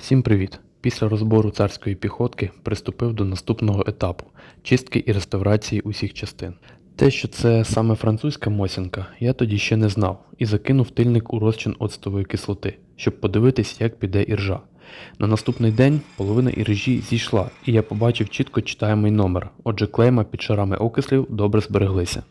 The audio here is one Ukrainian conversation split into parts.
Всім привіт! Після розбору царської піхотки приступив до наступного етапу чистки і реставрації усіх частин. Те, що це саме французька мосінка, я тоді ще не знав і закинув тильник у розчин оцтової кислоти, щоб подивитись, як піде іржа. На наступний день половина іржі зійшла, і я побачив чітко читаємий номер, отже клейма під шарами окислів добре збереглися.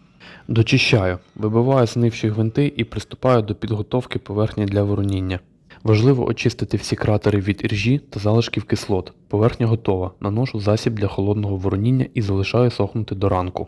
Дочищаю, вибиваю знивші гвинти і приступаю до підготовки поверхні для вороніння. Важливо очистити всі кратери від іржі та залишків кислот. Поверхня готова. Наношу засіб для холодного вороніння і залишаю сохнути до ранку.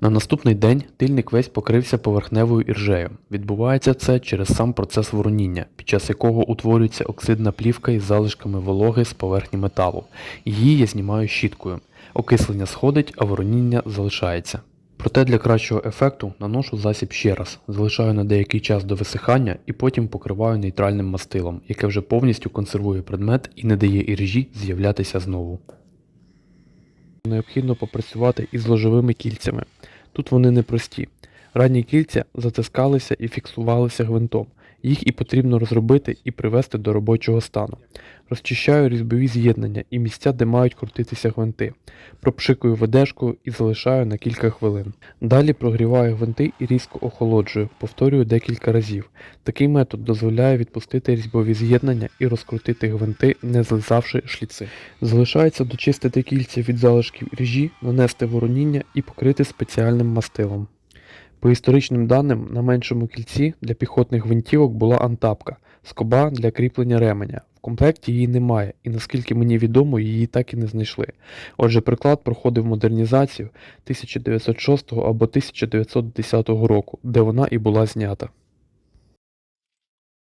На наступний день тильник весь покрився поверхневою іржею. Відбувається це через сам процес вороніння, під час якого утворюється оксидна плівка із залишками вологи з поверхні металу. Її я знімаю щіткою. Окислення сходить, а вороніння залишається. Проте для кращого ефекту наношу засіб ще раз, залишаю на деякий час до висихання і потім покриваю нейтральним мастилом, яке вже повністю консервує предмет і не дає іржі з'являтися знову. Необхідно попрацювати із ложовими кільцями. Тут вони непрості. Ранні кільця затискалися і фіксувалися гвинтом. Їх і потрібно розробити і привести до робочого стану. Розчищаю різьбові з'єднання і місця, де мають крутитися гвинти. Пропшикую ведешкою і залишаю на кілька хвилин. Далі прогріваю гвинти і різко охолоджую, повторюю декілька разів. Такий метод дозволяє відпустити різьбові з'єднання і розкрутити гвинти, не злизавши шліци. Залишається дочистити кільця від залишків ріжі, нанести вороніння і покрити спеціальним мастилом. По історичним даним, на меншому кільці для піхотних гвинтівок була антапка, скоба для кріплення ременя. В комплекті її немає, і наскільки мені відомо, її так і не знайшли. Отже, приклад проходив модернізацію 1906 або 1910 року, де вона і була знята.